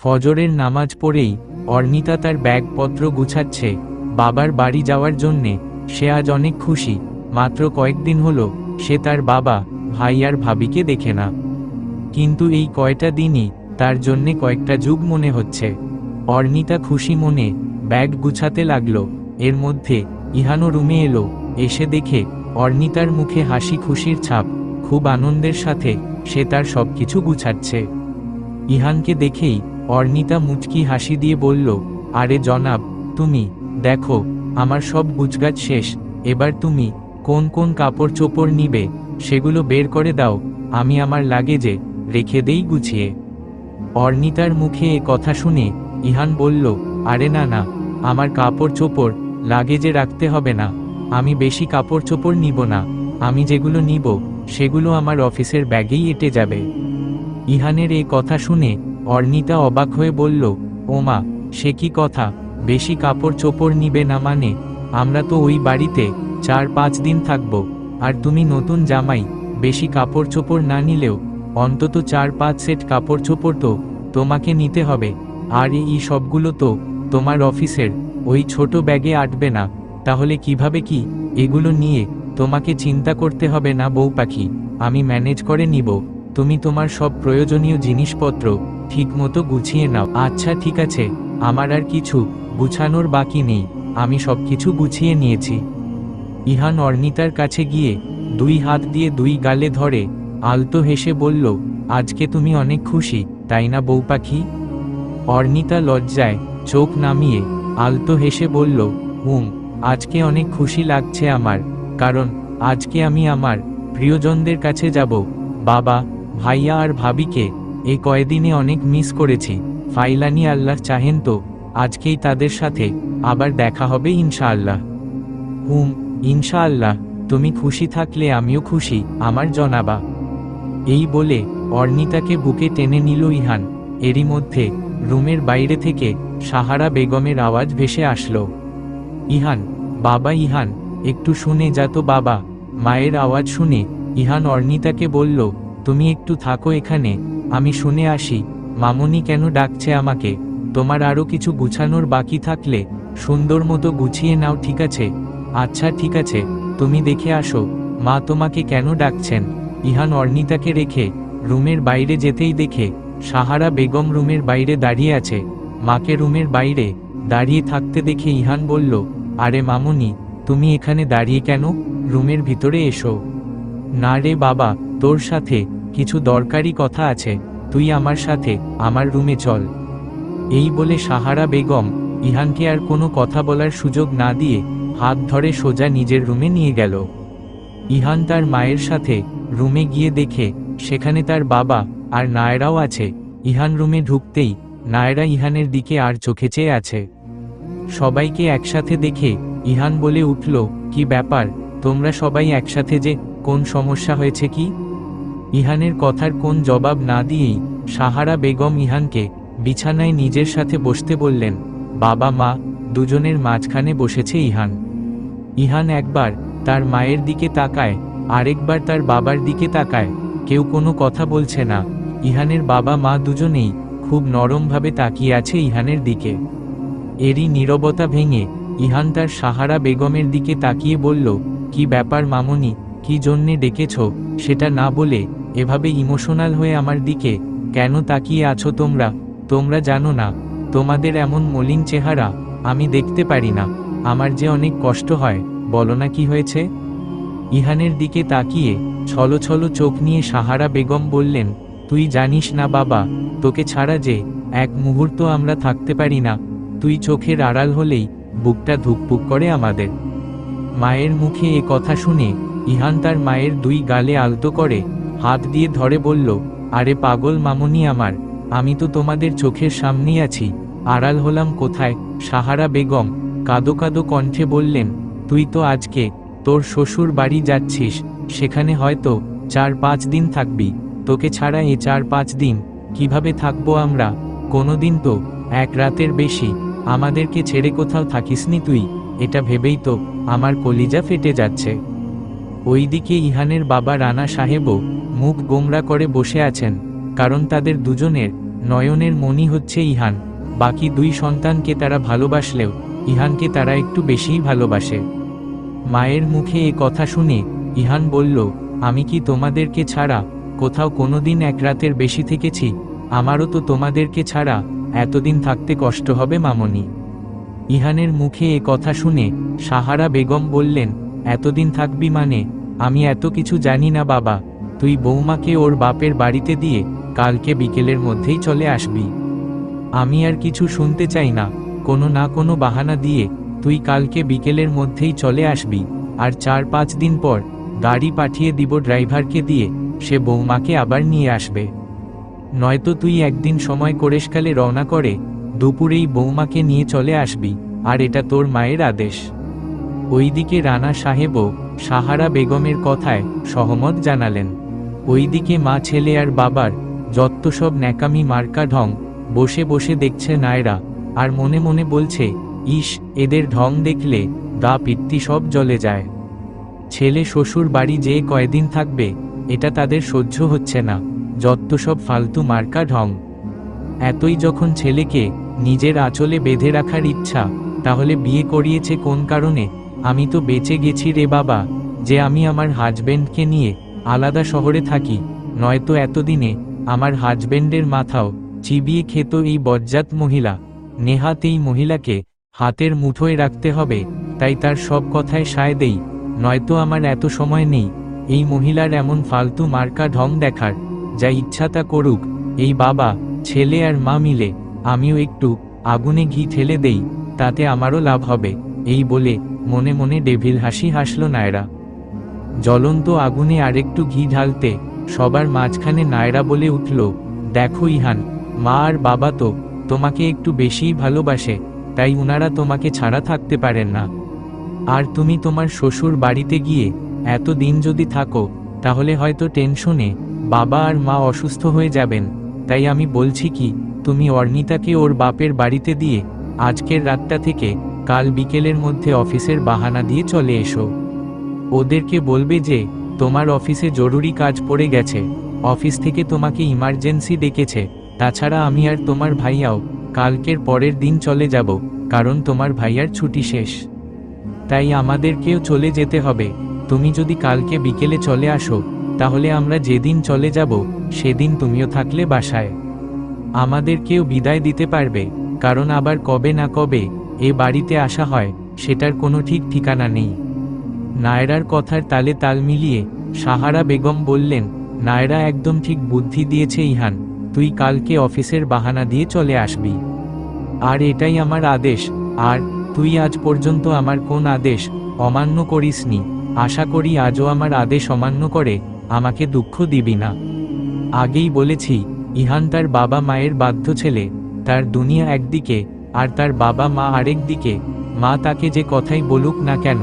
ফজরের নামাজ পড়েই অর্ণিতা তার ব্যাগপত্র গুছাচ্ছে। বাবার বাড়ি যাওয়ার জন্যে সে আজ অনেক খুশি, মাত্র কয়েকদিন হলো সে তার বাবা, ভাই আর ভাবিকে দেখে না। কিন্তু এই কয়টা দিনই তার জন্যে কয়েকটা যুগ মনে হচ্ছে। অর্ণিতা খুশি মনে ব্যাগ গুছাতে লাগল, এর মধ্যে ইহানো রুমে এলো, এসে দেখে অর্ণিতার মুখে হাসি খুশির ছাপ, খুব আনন্দের সাথে সে তার সবকিছু গুছাচ্ছে। ইহানকে দেখেই অর্নিতা মুচকি হাসি দিয়ে বলল, আরে জনাব, তুমি, দেখো, আমার সব গুছগাছ শেষ, এবার তুমি কোন কোন কাপড় চোপড় নিবে, সেগুলো বের করে দাও, আমি আমার লাগেজে রেখে দেই গুছিয়ে। অর্ণিতার মুখে এ কথা শুনে ইহান বলল, আরে না না, আমার কাপড় চোপড় লাগেজে রাখতে হবে না, আমি বেশি কাপড় চোপড় নিব না, আমি যেগুলো নিব, সেগুলো আমার অফিসের ব্যাগেই এঁটে যাবে। ইহানের এ কথা শুনে অর্নিতা অবাক হয়ে বলল, ওমা, সে কি কথা? বেশি কাপড় চোপড় নিবে না মানে? আমরা তো ওই বাড়িতে চার পাঁচ দিন থাকব। আর তুমি নতুন জামাই, বেশি কাপড় চোপড় না নিলেও, অন্তত চার পাঁচ সেট কাপড় চোপড় তো তোমাকে নিতে হবে। আর এই সবগুলো তো তোমার অফিসের, ওই ছোট ব্যাগে আটবে না। তাহলে কীভাবে কি? এগুলো নিয়ে তোমাকে চিন্তা করতে হবে না বউ পাখি। আমি ম্যানেজ করে নিব। তুমি তোমার সব প্রয়োজনীয় জিনিসপত্র ঠিকমতো গুছিয়ে নাও। আচ্ছা ঠিক আছে। আমার আর কিছু গুছানোর বাকি নেই। আমি সব কিছু গুছিয়ে নিয়েছি। ইহান অর্নিতার কাছে গিয়ে দুই হাত দিয়ে দুই গালে ধরে আলতো হেসে বলল, আজকে তুমি অনেক খুশি, তাই না বউ পাখি? অর্নিতা লজ্জায় চোখ নামিয়ে আলতো হেসে বলল হুম আজকে অনেক খুশি লাগছে আমার, কারণ আজকে আমি আমার প্রিয়জনদের কাছে যাব। বাবা ভাইয়া আর ভাবিকে এই কয়দিনে অনেক মিস করেছি। ফাইলানি আল্লাহ চাহেন তো, আজকেই তাদের সাথে, আবার দেখা হবে ইনশাআল্লাহ। হুম, ইনশাআল্লাহ, তুমি খুশি থাকলে আমিও খুশি, আমার জনাবা। এই বলে, অর্নিতাকে বুকে টেনে নিল ইহান। এরই মধ্যে, রুমের বাইরে থেকে সাহারা বেগমের আওয়াজ ভেসে আসলো। ইহান, বাবা ইহান, একটু শুনে যা তো বাবা। মায়ের আওয়াজ শুনে ইহান অর্নিতাকে বলল তুমি একটু থাকো এখানে, আমি শুনে আসি। মামনি কেন ডাকছে আমাকে? তোমার আরও কিছু গুছানোর বাকি থাকলে, সুন্দর মতো গুছিয়ে নাও, ঠিক আছে? আচ্ছা ঠিক আছে, তুমি দেখে আসো। মা তোমাকে কেন ডাকছেন? ইহান অর্নিতাকে রেখে, রুমের বাইরে যেতেই দেখে, সাহারা বেগম রুমের বাইরে দাঁড়িয়ে আছে। মাকে রুমের বাইরে দাঁড়িয়ে থাকতে দেখে ইহান বলল, আরে মামুনি, তুমি এখানে দাঁড়িয়ে কেন? রুমের ভিতরে এসো। না রে বাবা, তোর সাথে কিছু দরকারি কথা আছে, তুই আমার সাথে, আমার রুমে চল। এই বলে সাহারা বেগম ইহানকে আর কোনো কথা বলার সুযোগ না দিয়ে হাত ধরে সোজা নিজের রুমে নিয়ে গেল। ইহান তার মায়ের সাথে রুমে গিয়ে দেখে, সেখানে তার বাবা আর নায়রাও আছে। ইহান রুমে ঢুকতেই নায়রা ইহানের দিকে আর চোখে চেয়ে আছে। সবাইকে একসাথে দেখে ইহান বলে উঠল, কি ব্যাপার? তোমরা সবাই একসাথে যে কোন সমস্যা হয়েছে কি? ইহানের কথার কোন জবাব না দিয়েই সাহারা বেগম ইহানকে বিছানায় নিজের সাথে বসতে বললেন, বাবা মা, দুজনের মাঝখানে বসেছে ইহান। ইহান একবার তার মায়ের দিকে তাকায়, আরেকবার তার বাবার দিকে তাকায়, কেউ কোনো কথা বলছে না। ইহানের বাবা মা দুজনেই খুব নরমভাবে তাকিয়ে আছে ইহানের দিকে। এরই নীরবতা ভেঙে ইহান তার সাহারা বেগমের দিকে তাকিয়ে বলল, কি ব্যাপার মামনি কি জন্যে ডেকেছ, সেটা না বলে এভাবে ইমোশনাল হয়ে আমার দিকে কেন তাকিয়ে আছো তোমরা? তোমরা জানো না, তোমাদের এমন মলিন চেহারা আমি দেখতে পারি না, আমার যে অনেক কষ্ট হয়, বলো না কি হয়েছে? ইহানের দিকে তাকিয়ে ছলো ছলো চোখ নিয়ে সাহারা বেগম বললেন, তুই জানিস না বাবা, তোকে ছাড়া যে এক মুহূর্ত আমরা থাকতে পারি না, তুই চোখের আড়াল হলেই বুকটা ধুকপুক করে আমাদের। মায়ের মুখে এ কথা শুনে ইহান তার মায়ের দুই গালে আলতো করে, হাত দিয়ে ধরে বলল, আরে পাগল মামনি আমার, আমি তো তোমাদের চোখের সামনেই আছি, আড়াল হলাম কোথায়? সাহারা বেগম কাদো কাদো কণ্ঠে বললেন, তুই তো আজকে তোর শ্বশুর বাড়ি যাচ্ছিস, সেখানে হয়তো চার পাঁচ দিন থাকবি, তোকে ছাড়া এ চার পাঁচ দিন কীভাবে থাকব আমরা? কোনোদিন তো এক রাতের বেশি, আমাদেরকে ছেড়ে কোথাও থাকিসনি তুই, এটা ভেবেই তো আমার কলিজা ফেটে যাচ্ছে। ওইদিকে ইহানের বাবা রানা সাহেবও মুখ গোমরা করে বসে আছেন, কারণ তাদের দুজনের নয়নের মনি হচ্ছে ইহান, বাকি দুই সন্তানকে তারা ভালোবাসলেও ইহানকে তারা একটু বেশিই ভালোবাসে। মায়ের মুখে এ কথা শুনে ইহান বলল, আমি কি তোমাদেরকে ছাড়া কোথাও কোনোদিন এক রাতের বেশি থেকেছি? আমারও তো তোমাদেরকে ছাড়া এতদিন থাকতে কষ্ট হবে মামনি। ইহানের মুখে এ কথা শুনে সাহারা বেগম বললেন এতদিন থাকবি মানে আমি এত কিছু জানি না বাবা, তুই বৌমাকে ওর বাপের বাড়িতে দিয়ে কালকে বিকেলের মধ্যেই চলে আসবি। আমি আর কিছু শুনতে চাই না, কোনো না কোনো বাহানা দিয়ে তুই কালকে বিকেলের মধ্যেই চলে আসবি, আর চার পাঁচ দিন পর গাড়ি পাঠিয়ে দিব ড্রাইভারকে দিয়ে, সে বৌমাকে আবার নিয়ে আসবে। নয়তো তুই একদিন সময় করেশকালে রওনা করে দুপুরেই বৌমাকে নিয়ে চলে আসবি, আর এটা তোর মায়ের আদেশ। ওইদিকে রানা সাহেবও সাহারা বেগমের কথায় সহমত জানালেন। ওইদিকে মা ছেলে আর বাবার যত্ত সব ন্যাকামি মার্কা ঢং বসে বসে দেখছে নায়রা আর মনে মনে বলছে, ইস, এদের ঢং দেখলে দা পিত্তি সব জলে যায়। ছেলে শ্বশুর বাড়ি যে কয়দিন থাকবে, এটা তাদের সহ্য হচ্ছে না, যত্ত সব ফালতু মার্কা ঢং। এতই যখন ছেলেকে নিজের আঁচলে বেঁধে রাখার ইচ্ছা, তাহলে বিয়ে করিয়েছে কোন কারণে আমি তো বেঁচে গেছি রে বাবা, যে আমি আমার হাজবেন্ডকে নিয়ে আলাদা শহরে থাকি, নয়তো এতদিনে আমার হাজবেন্ডের মাথাও চিবিয়ে খেত এই বজ্জাত মহিলা। নেহাত এই মহিলাকে হাতের মুঠোয় রাখতে হবে, তাই তার সব কথায় সায় দেই, নয়তো আমার এত সময় নেই, এই মহিলার এমন ফালতু মার্কা ঢং দেখার, যা ইচ্ছা তা করুক, এই বাবা, ছেলে আর মা মিলে, আমিও একটু আগুনে ঘি ঠেলে দেই, তাতে আমারও লাভ হবে, এই বলে মনে মনে ডেভিল হাসি হাসল নায়রা। জ্বলন্ত আগুনে আরেকটু ঘি ঢালতে সবার মাঝখানে নায়রা বলে উঠল, দেখো ইহান, মা আর বাবা তো তোমাকে একটু বেশিই ভালোবাসে, তাই উনারা তোমাকে ছাড়া থাকতে পারেন না। আর তুমি তোমার শ্বশুর বাড়িতে গিয়ে এত দিন যদি থাকো, তাহলে হয়তো টেনশনে বাবা আর মা অসুস্থ হয়ে যাবেন। তাই আমি বলছি কি, তুমি অর্নিতাকে ওর বাপের বাড়িতে দিয়ে আজকের রাতটা থেকে কাল বিকেলের মধ্যে অফিসের বাহানা দিয়ে চলে এসো। ওদেরকে বলবে যে, তোমার অফিসে জরুরি কাজ পড়ে গেছে। অফিস থেকে তোমাকে ইমার্জেন্সি ডেকেছে। তাছাড়া আমি আর তোমার ভাইয়াও কালকের পরের দিন চলে যাব, কারণ তোমার ভাইয়ার ছুটি শেষ। তাই আমাদেরকেও চলে যেতে হবে। তুমি যদি কালকে বিকেলে চলে আসো, তাহলে আমরা যেদিন চলে যাব, সেদিন তুমিও থাকলে বাসায়। আমাদেরকেও বিদায় দিতে পারবে, কারণ আবার কবে না কবে এ বাড়িতে আসা হয়, সেটার কোনো ঠিক ঠিকানা নেই। নায়রার কথার তালে তাল মিলিয়ে সাহারা বেগম বললেন, নায়রা একদম ঠিক বুদ্ধি দিয়েছে ইহান, তুই কালকে অফিসের বাহানা দিয়ে চলে আসবি। আর এটাই আমার আদেশ, আর তুই আজ পর্যন্ত আমার কোন আদেশ অমান্য করিসনি। আশা করি আজও আমার আদেশ অমান্য করে, আমাকে দুঃখ দিবি না। আগেই বলেছি, ইহান তার বাবা মায়ের বাধ্য ছেলে তার দুনিয়া একদিকে আর তার বাবা মা আরেক দিকে, মা তাকে যে কথাই বলুক না কেন,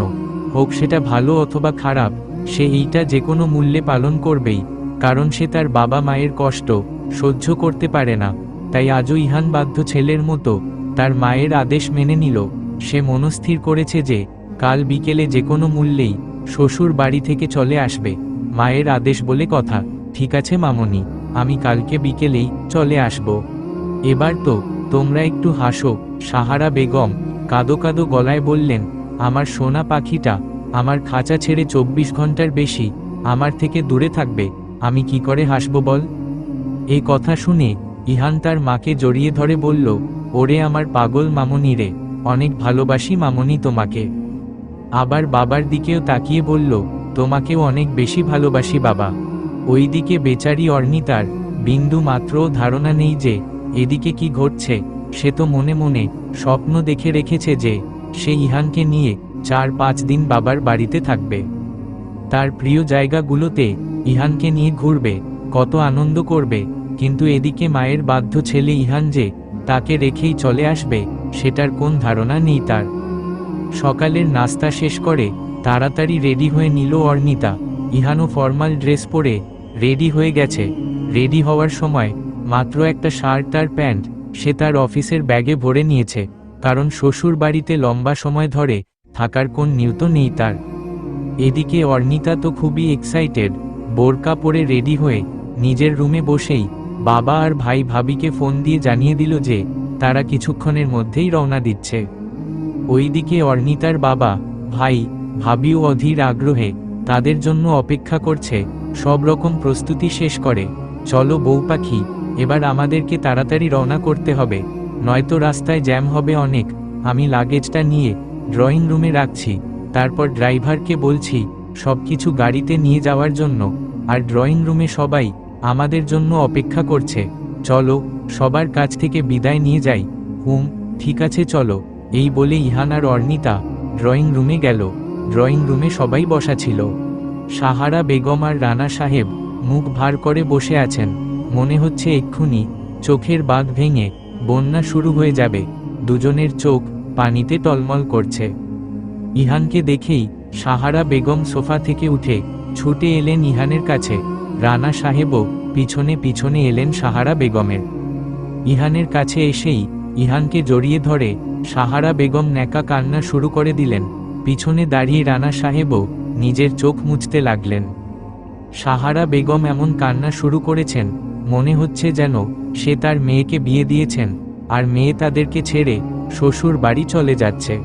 হোক সেটা ভালো অথবা খারাপ, সে এইটা যে কোনো মূল্যে পালন করবেই, কারণ সে তার বাবা মায়ের কষ্ট সহ্য করতে পারে না, তাই আজও ইহান বাধ্য ছেলের মতো, তার মায়ের আদেশ মেনে নিল, সে মনস্থির করেছে যে, কাল বিকেলে যে কোনো মূল্যেই শ্বশুর বাড়ি থেকে চলে আসবে, মায়ের আদেশ বলে কথা, ঠিক আছে মামনি, আমি কালকে বিকেলেই চলে আসব। এবার তো তোমরা একটু হাসো, সাহারা বেগম, কাদো কাদো গলায় বললেন, আমার সোনা পাখিটা, আমার খাঁচা ছেড়ে চব্বিশ ঘণ্টার বেশি, আমার থেকে দূরে থাকবে, আমি কি করে হাসব বল? এই কথা শুনে ইহান তার মাকে জড়িয়ে ধরে বলল, ওরে আমার পাগল মামনি রে, অনেক ভালোবাসি মামনি তোমাকে। আবার বাবার দিকেও তাকিয়ে বলল, তোমাকেও অনেক বেশি ভালোবাসি বাবা। ওইদিকে বেচারি অর্ণিতার বিন্দু মাত্রও ধারণা নেই যে এদিকে কি ঘটছে? সে তো মনে মনে স্বপ্ন দেখে রেখেছে যে, সে ইহানকে নিয়ে চার পাঁচ দিন বাবার বাড়িতে থাকবে। তার প্রিয় জায়গাগুলোতে ইহানকে নিয়ে ঘুরবে, কত আনন্দ করবে, কিন্তু এদিকে মায়ের বাধ্য ছেলে ইহান যে তাকে রেখেই চলে আসবে, সেটার কোন ধারণা নেই তার। সকালের নাস্তা শেষ করে তাড়াতাড়ি রেডি হয়ে নিল অর্নিতা ইহানও ফর্মাল ড্রেস পরে রেডি হয়ে গেছে। রেডি হওয়ার সময় মাত্র একটা শার্ট আর প্যান্ট, সে তার অফিসের ব্যাগে ভরে নিয়েছে, কারণ শ্বশুর বাড়িতে লম্বা সময় ধরে থাকার কোন নিয়ত নেই তার। এদিকে অর্নিতা তো খুবই এক্সাইটেড বোরকা পরে রেডি হয়ে নিজের রুমে বসেই বাবা আর ভাই ভাবিকে ফোন দিয়ে জানিয়ে দিল যে তারা কিছুক্ষণের মধ্যেই রওনা দিচ্ছে। ওইদিকে অর্নিতার বাবা, ভাই, ভাবিও অধীর আগ্রহে তাদের জন্য অপেক্ষা করছে, সব রকম প্রস্তুতি শেষ করে, চলো বউ পাখি এবার আমাদেরকে তাড়াতাড়ি রওনা করতে হবে, নয়তো রাস্তায় জ্যাম হবে অনেক, আমি লাগেজটা নিয়ে ড্রয়িং রুমে রাখছি, তারপর ড্রাইভারকে বলছি সব কিছু গাড়িতে নিয়ে যাওয়ার জন্য, আর ড্রয়িং রুমে সবাই আমাদের জন্য অপেক্ষা করছে, চলো, সবার কাছ থেকে বিদায় নিয়ে যাই, হুম, ঠিক আছে চলো, এই বলে ইহান আর অর্নিতা ড্রয়িং রুমে গেল, ড্রয়িং রুমে সবাই বসা ছিল। সাহারা বেগম আর রানা সাহেব মুখ ভার করে বসে আছেন মনে হচ্ছে এক্ষুনি চোখের বাঁধ ভেঙে বন্যা শুরু হয়ে যাবে। দুজনের চোখ পানিতে টলমল করছে। ইহানকে দেখেই সাহারা বেগম সোফা থেকে উঠে ছুটে এলেন ইহানের কাছে। রানা সাহেবও পিছনে পিছনে এলেন সাহারা বেগমের। ইহানের কাছে এসেই ইহানকে জড়িয়ে ধরে সাহারা বেগম ন্যাকা কান্না শুরু করে দিলেন। পিছনে দাঁড়িয়ে রানা সাহেবও নিজের চোখ মুছতে লাগলেন। সাহারা বেগম এমন কান্না শুরু করেছেন মনে হচ্ছে যেন সে তার মেয়েকে বিয়ে দিয়েছেন, আর মেয়ে তাদেরকে ছেড়ে শ্বশুর বাড়ি চলে যাচ্ছে।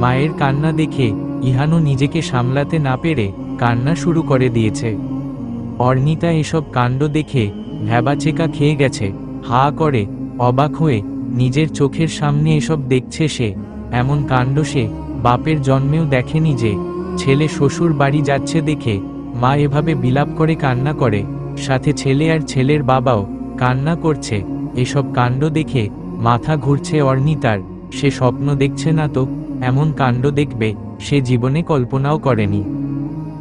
মায়ের কান্না দেখে ইহানও নিজেকে সামলাতে না পেরে কান্না শুরু করে দিয়েছে। অর্নিতা এসব কাণ্ড দেখে ভ্যাবাচেকা খেয়ে গেছে, হা করে অবাক হয়ে নিজের চোখের সামনে এসব দেখছে সে। এমন কাণ্ড সে বাপের জন্মেও দেখেনি যে ছেলে শ্বশুর বাড়ি যাচ্ছে দেখে মা এভাবে বিলাপ করে কান্না করে। সাথে ছেলে আর ছেলের বাবাও কান্না করছে। এসব কাণ্ড দেখে মাথা ঘুরছে অর্নিতার সে স্বপ্ন দেখছে না তো, এমন কাণ্ড দেখবে, সে জীবনে কল্পনাও করেনি।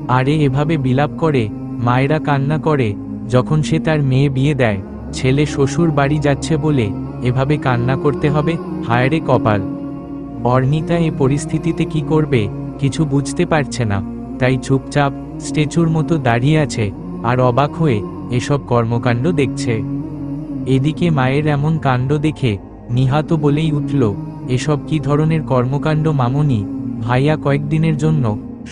আরে এভাবে বিলাপ করে, মায়েরা কান্না করে, যখন সে তার মেয়ে বিয়ে দেয়, ছেলে শ্বশুর বাড়ি যাচ্ছে বলে এভাবে কান্না করতে হবে হায়রে কপাল। অর্নিতা এ পরিস্থিতিতে কি করবে, কিছু বুঝতে পারছে না। তাই চুপচাপ, স্ট্যাচুর মতো দাঁড়িয়ে আছে আর অবাক হয়ে এসব কর্মকাণ্ড দেখছে। এদিকে মায়ের এমন কাণ্ড দেখে নিহাত বলেই উঠল, এসব কি ধরনের কর্মকাণ্ড মামনি? ভাইয়া কয়েকদিনের জন্য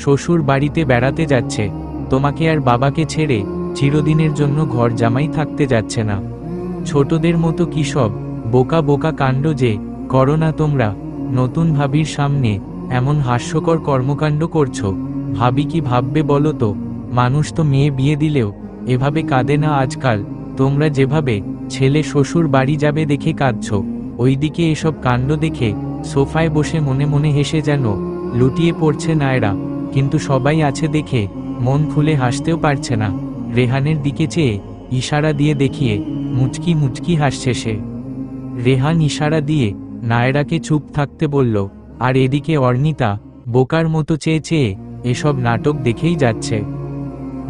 শ্বশুর বাড়িতে বেড়াতে যাচ্ছে। তোমাকে আর বাবাকে ছেড়ে চিরদিনের জন্য ঘর জামাই থাকতে যাচ্ছে না। ছোটদের মতো কি সব বোকা বোকা কাণ্ড যে, করো না তোমরা। নতুন ভাবির সামনে এমন হাস্যকর কর্মকাণ্ড করছ। ভাবি কি ভাববে বলো তো? মানুষ তো মেয়ে বিয়ে দিলেও, এভাবে কাঁদে না আজকাল, তোমরা যেভাবে ছেলে শ্বশুর বাড়ি যাবে দেখে কাঁদছ, ওইদিকে এসব কাণ্ড দেখে সোফায় বসে মনে মনে হেসে যেন লুটিয়ে পড়ছে নায়রা, কিন্তু সবাই আছে দেখে মন খুলে হাসতেও পারছে না, রেহানের দিকে চেয়ে ইশারা দিয়ে দেখিয়ে মুচকি মুচকি হাসছে সে। রেহান ইশারা দিয়ে নায়রাকে চুপ থাকতে বলল, আর এদিকে অর্ণিতা বোকার মতো চেয়ে চেয়ে এসব নাটক দেখেই যাচ্ছে।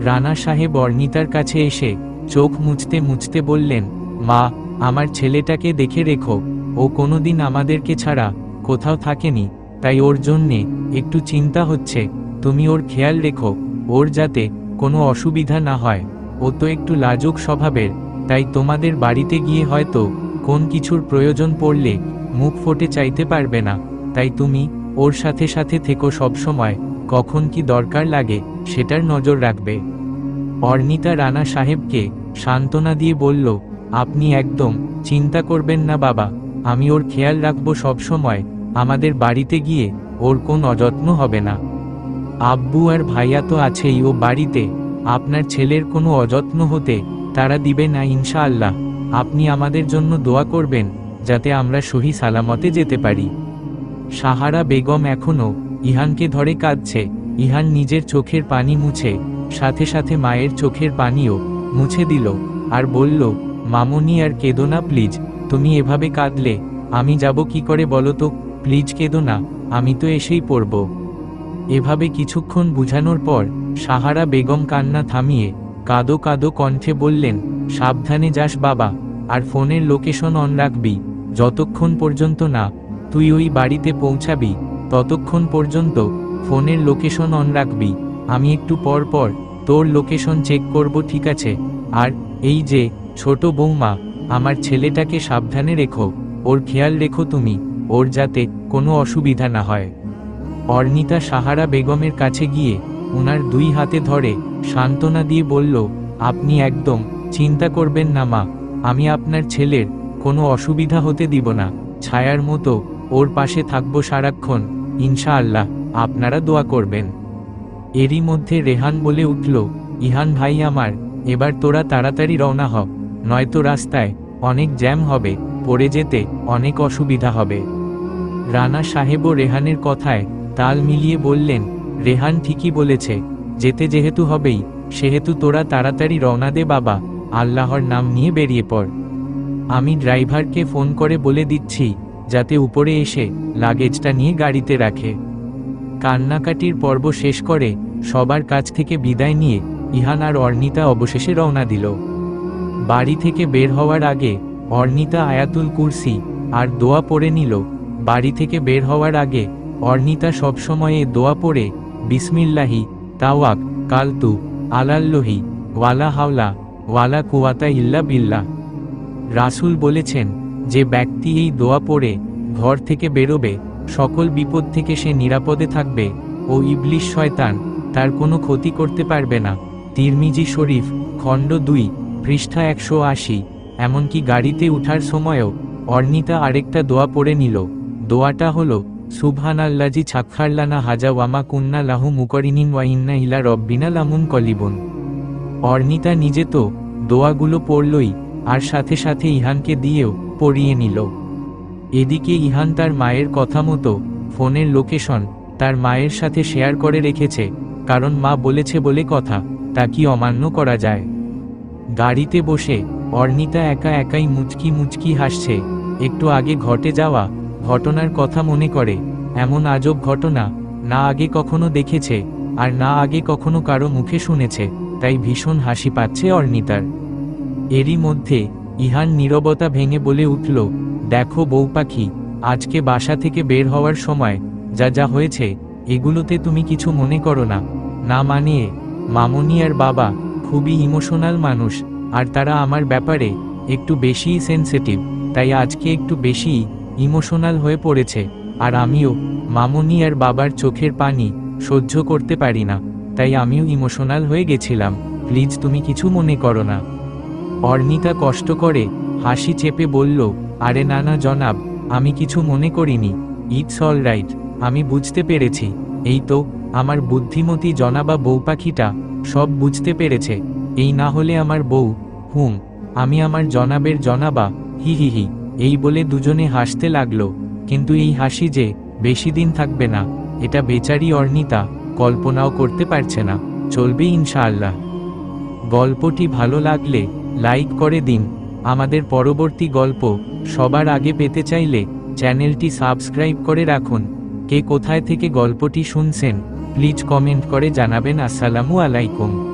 রানা সাহেব অর্নিতার কাছে এসে চোখ মুছতে মুছতে বললেন, মা, আমার ছেলেটাকে দেখে রেখো, ও কোনোদিন আমাদেরকে ছাড়া কোথাও থাকেনি, তাই ওর জন্যে একটু চিন্তা হচ্ছে, তুমি ওর খেয়াল রেখো, ওর যাতে কোনো অসুবিধা না হয়, ও তো একটু লাজুক স্বভাবের, তাই তোমাদের বাড়িতে গিয়ে হয়তো কোন কিছুর প্রয়োজন পড়লে মুখ ফোটে চাইতে পারবে না, তাই তুমি ওর সাথে সাথে থেকো সবসময়, কখন কি দরকার লাগে সেটার নজর রাখবে। অর্নিতা রানা সাহেবকে সান্ত্বনা দিয়ে বলল, আপনি একদম চিন্তা করবেন না বাবা, আমি ওর খেয়াল রাখব সবসময়, আমাদের বাড়িতে গিয়ে ওর কোন অযত্ন হবে না। আব্বু আর ভাইয়া তো আছেই, ও বাড়িতে, আপনার ছেলের কোনো অযত্ন হতে তারা দিবে না ইনশাআল্লাহ। আপনি আমাদের জন্য দোয়া করবেন, যাতে আমরা সহি সালামতে যেতে পারি। সাহারা বেগম এখনও ইহানকে ধরে কাঁদছে। ইহান নিজের চোখের পানি মুছে, সাথে সাথে মায়ের চোখের পানিও মুছে দিল, আর বলল, মামনি আর কেঁদো না প্লিজ, তুমি এভাবে কাঁদলে, আমি যাব কি করে বলো তো, প্লিজ কেঁদো না, আমি তো এসেই পড়ব এভাবে কিছুক্ষণ বুঝানোর পর, সাহারা বেগম কান্না থামিয়ে কাদো কাদো কণ্ঠে বললেন, সাবধানে যাস বাবা, আর ফোনের লোকেশন অন রাখবি, যতক্ষণ পর্যন্ত না, তুই ওই বাড়িতে পৌঁছাবি, ততক্ষণ পর্যন্ত ফোনের লোকেশন অন রাখবি। আমি একটু পর পর তোর লোকেশন চেক করব, ঠিক আছে? আর, এই যে, ছোট বৌমা, আমার ছেলেটাকে সাবধানে রেখো। ওর খেয়াল রেখো তুমি, ওর যাতে কোনো অসুবিধা না হয়। অর্নিতা সাহারা বেগমের কাছে গিয়ে ওনার দুই হাতে ধরে সান্ত্বনা দিয়ে বলল, আপনি একদম চিন্তা করবেন না মা, আমি আপনার ছেলের কোনো অসুবিধা হতে দিব না। ছায়ার মতো ওর পাশে থাকব সারাক্ষণ, ইনশাআল্লাহ। আপনারা দোয়া করবেন। এরই মধ্যে রেহান বলে উঠল, ইহান ভাই আমার, এবার তোরা তাড়াতাড়ি রওনা হ, নয়তো রাস্তায় অনেক জ্যাম হবে, পড়ে যেতে অনেক অসুবিধা হবে। রানা সাহেবও রেহানের কথায় তাল মিলিয়ে বললেন, রেহান ঠিকই বলেছে, যেতে যেহেতু হবেই, সেহেতু তোরা তাড়াতাড়ি রওনা দে বাবা, আল্লাহর নাম নিয়ে বেরিয়ে পড়। আমি ড্রাইভারকে ফোন করে বলে দিচ্ছি, যাতে উপরে এসে লাগেজটা নিয়ে গাড়িতে রাখে। কান্নাকাটির পর্ব শেষ করে সবার কাছ থেকে বিদায় নিয়ে ইহান আর অর্ণিতা অবশেষে রওনা দিল। বাড়ি থেকে বের হওয়ার আগে অর্ণিতা আয়াতুল কুরসি আর দোয়া পড়ে নিল। বাড়ি থেকে বের হওয়ার আগে অর্নিতা সবসময়ে দোয়া পড়ে, বিসমিল্লাহি, তাওয়াক, কালতু, আলাল্লোহি, ওয়ালা হাওলা, ওয়ালা কুয়াতা ইল্লা বিল্লাহ। রাসূল বলেছেন, যে ব্যক্তি এই দোয়া পড়ে, ঘর থেকে বেরোবে সকল বিপদ থেকে সে নিরাপদে থাকবে, ও ইবলিশ শয়তান, তার কোনো ক্ষতি করতে পারবে না। তিরমিজি শরীফ, খণ্ড দুই, পৃষ্ঠা একশো আশি, এমনকি গাড়িতে উঠার সময়ও অর্ণিতা আরেকটা দোয়া পড়ে নিল। দোয়াটা হলো সুবহান আল্লাজি ছাক্ষারলানা হাজা ওয়ামা কুন্না লাহু মুকরিনিন ওয়াইন্না ইলা রব্বিনা লামুন কলিবন। অর্ণিতা নিজে তো দোয়াগুলো পড়লই, আর সাথে সাথে ইহানকে দিয়েও পড়িয়ে নিল। এদিকে ইহান তার মায়ের কথা মতো ফোনের লোকেশন তার মায়ের সাথে শেয়ার করে রেখেছে, কারণ মা বলেছে বলে কথা, তা কি অমান্য করা যায়? গাড়িতে বসে অর্ণিতা একা একাই মুচকি মুচকি হাসছে, একটু আগে ঘটে যাওয়া ঘটনার কথা মনে করে, এমন আজব ঘটনা, না আগে কখনো দেখেছে, আর না আগে কখনো কারও মুখে শুনেছে, তাই ভীষণ হাসি পাচ্ছে অর্ণিতার এরই মধ্যে ইহান নীরবতা ভেঙে বলে উঠল দেখো বউ পাখি, আজকে বাসা থেকে বের হওয়ার সময়, যা যা হয়েছে, এগুলোতে তুমি কিছু মনে করো না। না মানে মামনি আর বাবা, খুবই ইমোশনাল মানুষ, আর তারা আমার ব্যাপারে, একটু বেশিই সেন্সিটিভ তাই আজকে একটু বেশিই, ইমোশনাল হয়ে পড়েছে, আর আমিও, মামনি আর বাবার চোখের পানি, সহ্য করতে পারি না, তাই আমিও ইমোশনাল হয়ে গেছিলাম, প্লিজ তুমি কিছু মনে করো না। অর্ণিতা কষ্ট করে, হাসি চেপে বলল আরে না না, জনাব, আমি কিছু মনে করিনি। ইটস অল রাইট আমি বুঝতে পেরেছি। এই তো, আমার বুদ্ধিমতী জনাবা বউ পাখিটা সব বুঝতে পেরেছে। এই না হলে আমার বউ, হুম, আমি আমার জনাবের জনাবা, হি হি হি, এই বলে দুজনে হাসতে লাগল। কিন্তু এই হাসি যে, বেশি দিন থাকবে না। এটা বেচারি অর্ণিতা কল্পনাও করতে পারছে না। চলবে ইনশাআল্লাহ। গল্পটি ভালো লাগলে, লাইক করে দিন। আমাদের পরবর্তী গল্প সবার আগে পেতে চাইলে চ্যানেলটি সাবস্ক্রাইব করে রাখুন। কে কোথায় থেকে গল্পটি শুনছেন, প্লিজ কমেন্ট করে জানাবেন। আসসালামু আলাইকুম।